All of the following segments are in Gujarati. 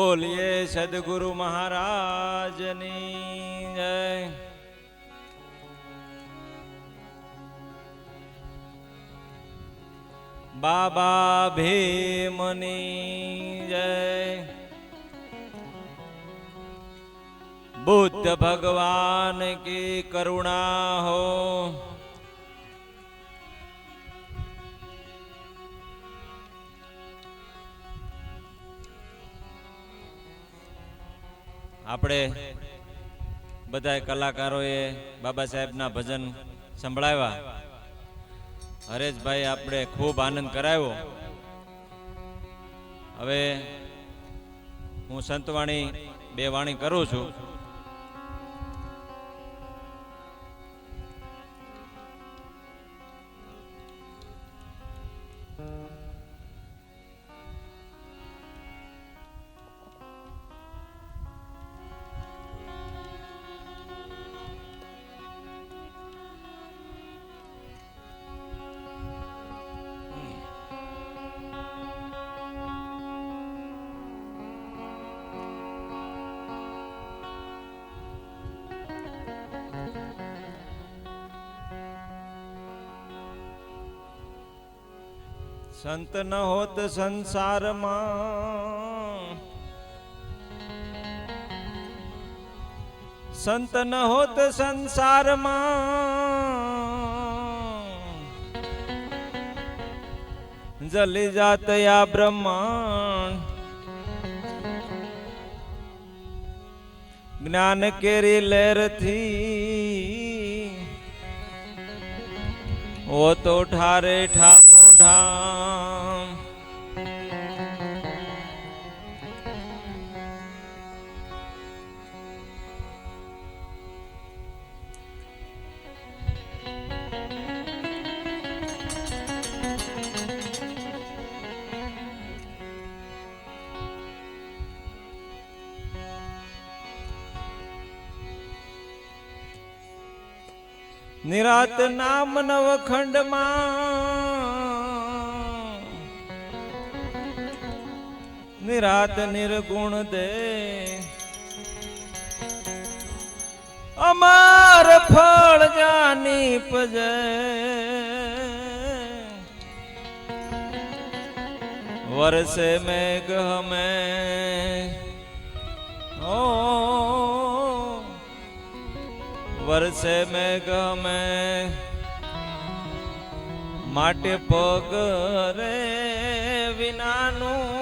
બોલીએ સદગુરુ મહારાજની જય. બાબા ભીમની જય. બુદ્ધ ભગવાન કી કરુણા હો. આપણે બધા કલાકારોએ બાબા સાહેબના ભજન સંભળાવ્યા. હરેશભાઈ આપણે ખૂબ આનંદ કરાવ્યો. હવે હું સંતવાણી બે વાણી કરું છું. સંત ન હોત સંસારમાં. સંત ન હોત સંસારમાં. જલી જાત યા બ્રહ્માંડ. જ્ઞાન કેરી લહેરથી ઓ તો ઠારે ઠા નિરાત નામ નવખંડમાં. નિરાત નિર્ગુણ દે. અમાર ફળ જાની પજે. વર્ષે મેઘ હમે. ઓ વર્ષે મેં ગમે માટે પગ રે વિનાનું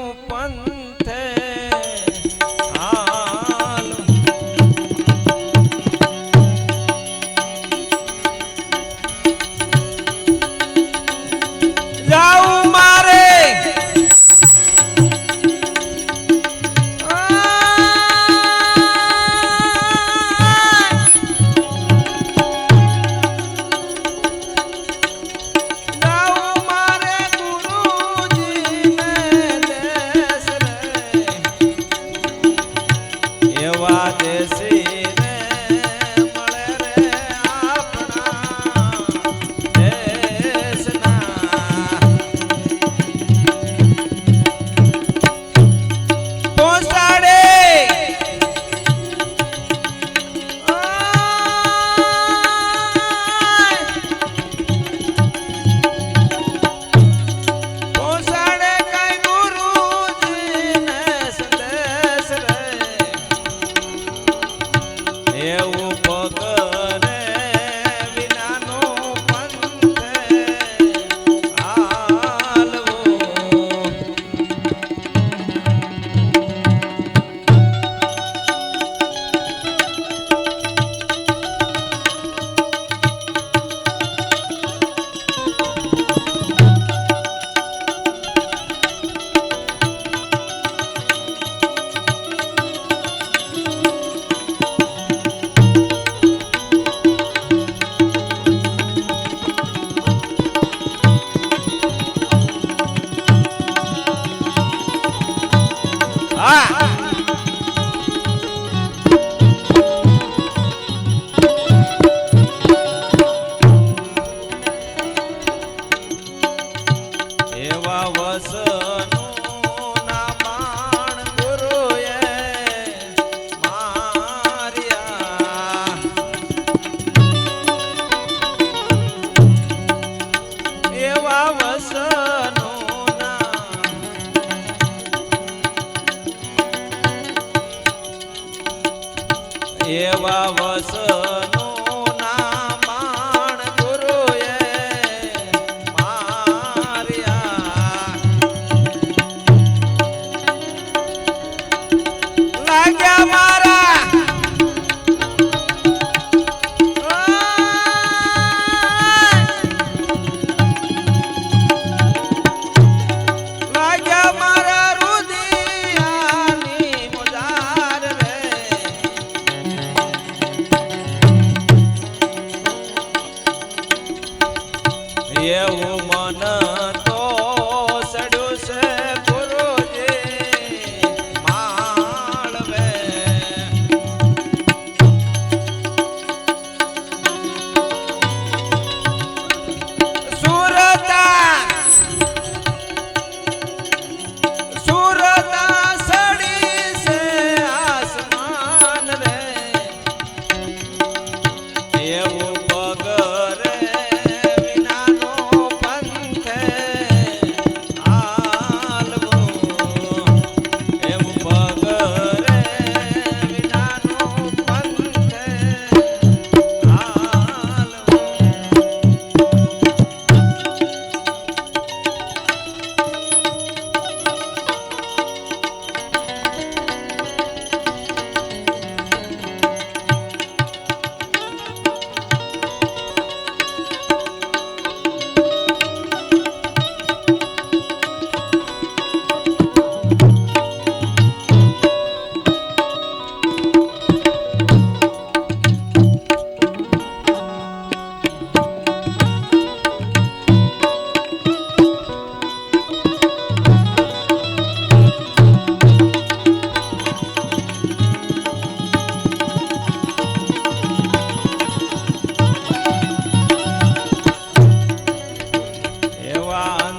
ஆ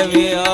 એવી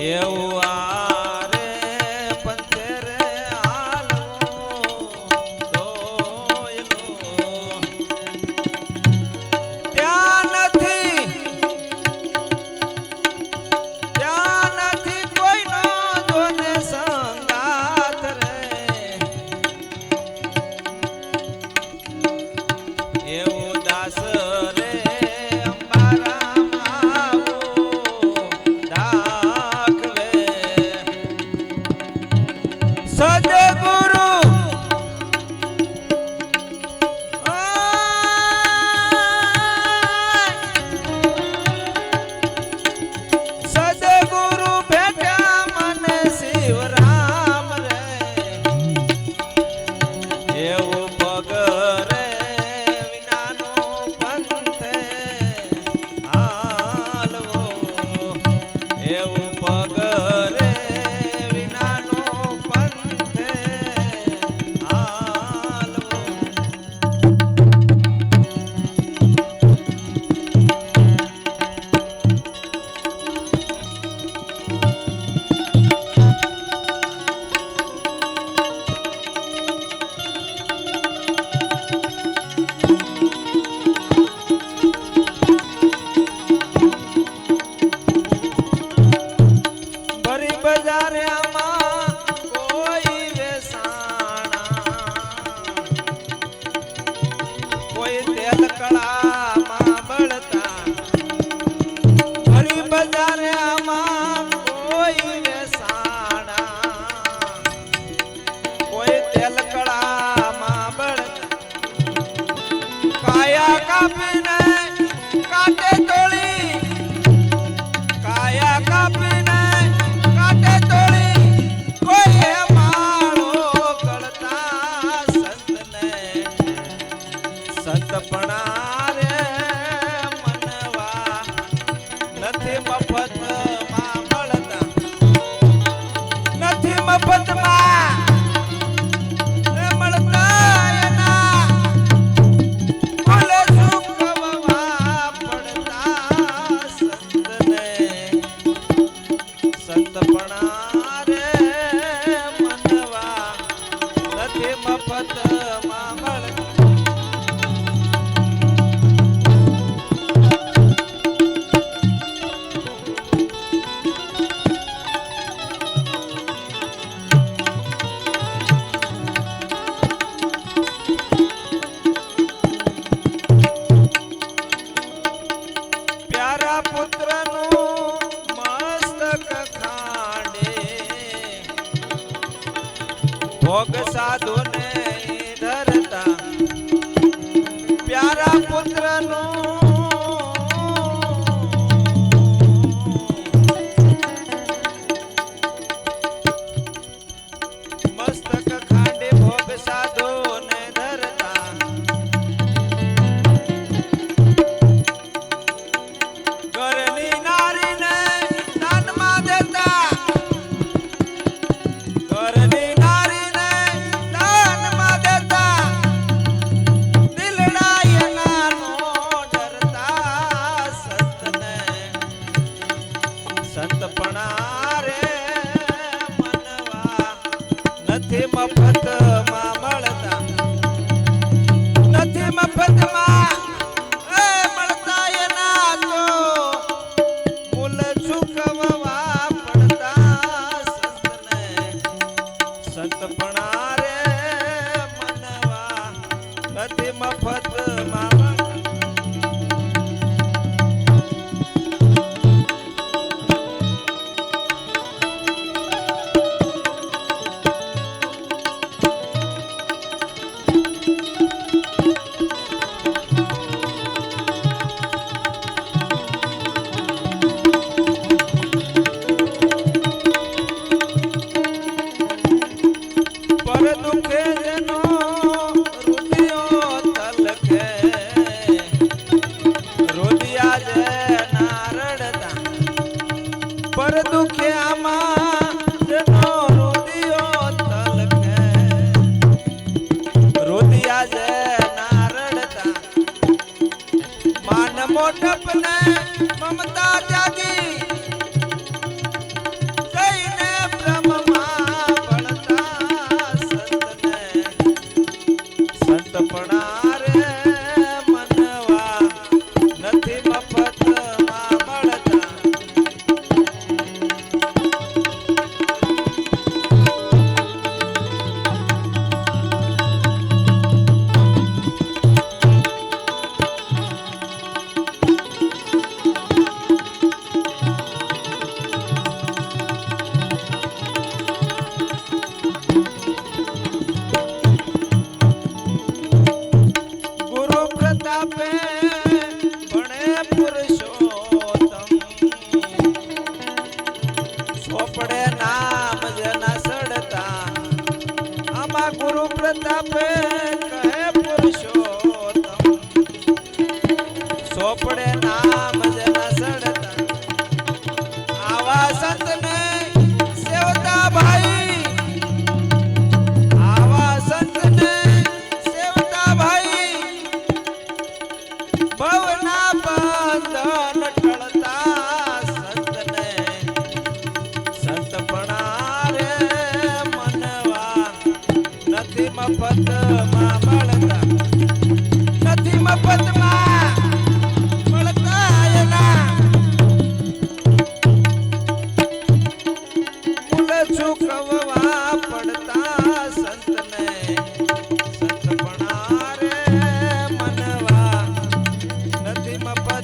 એવું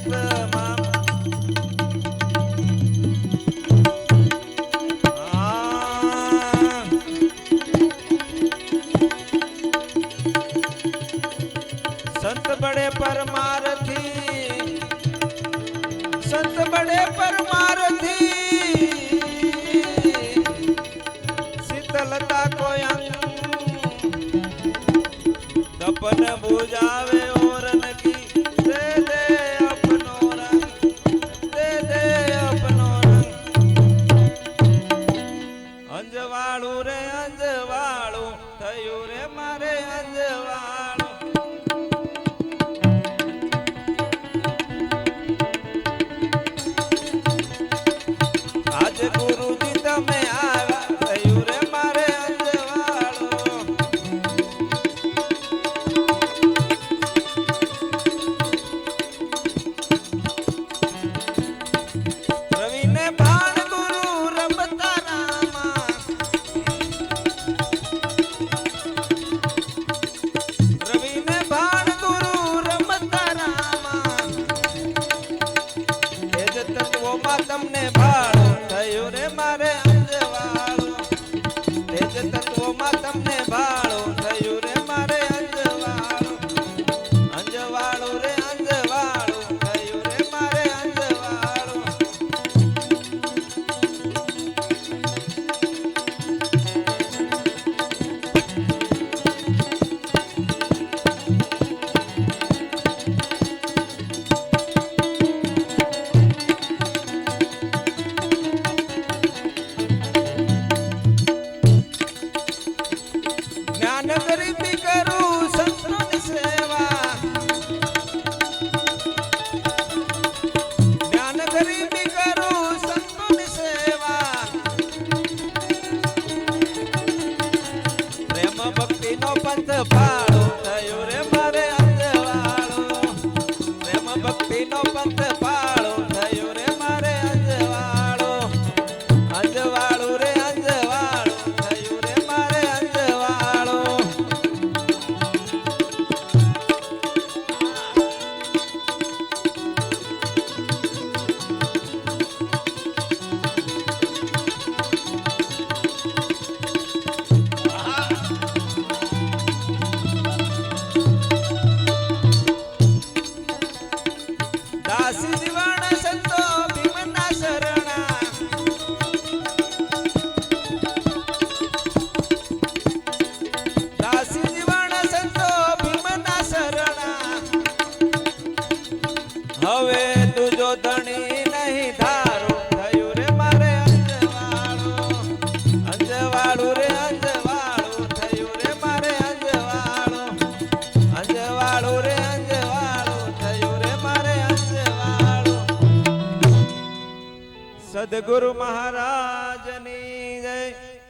Mama.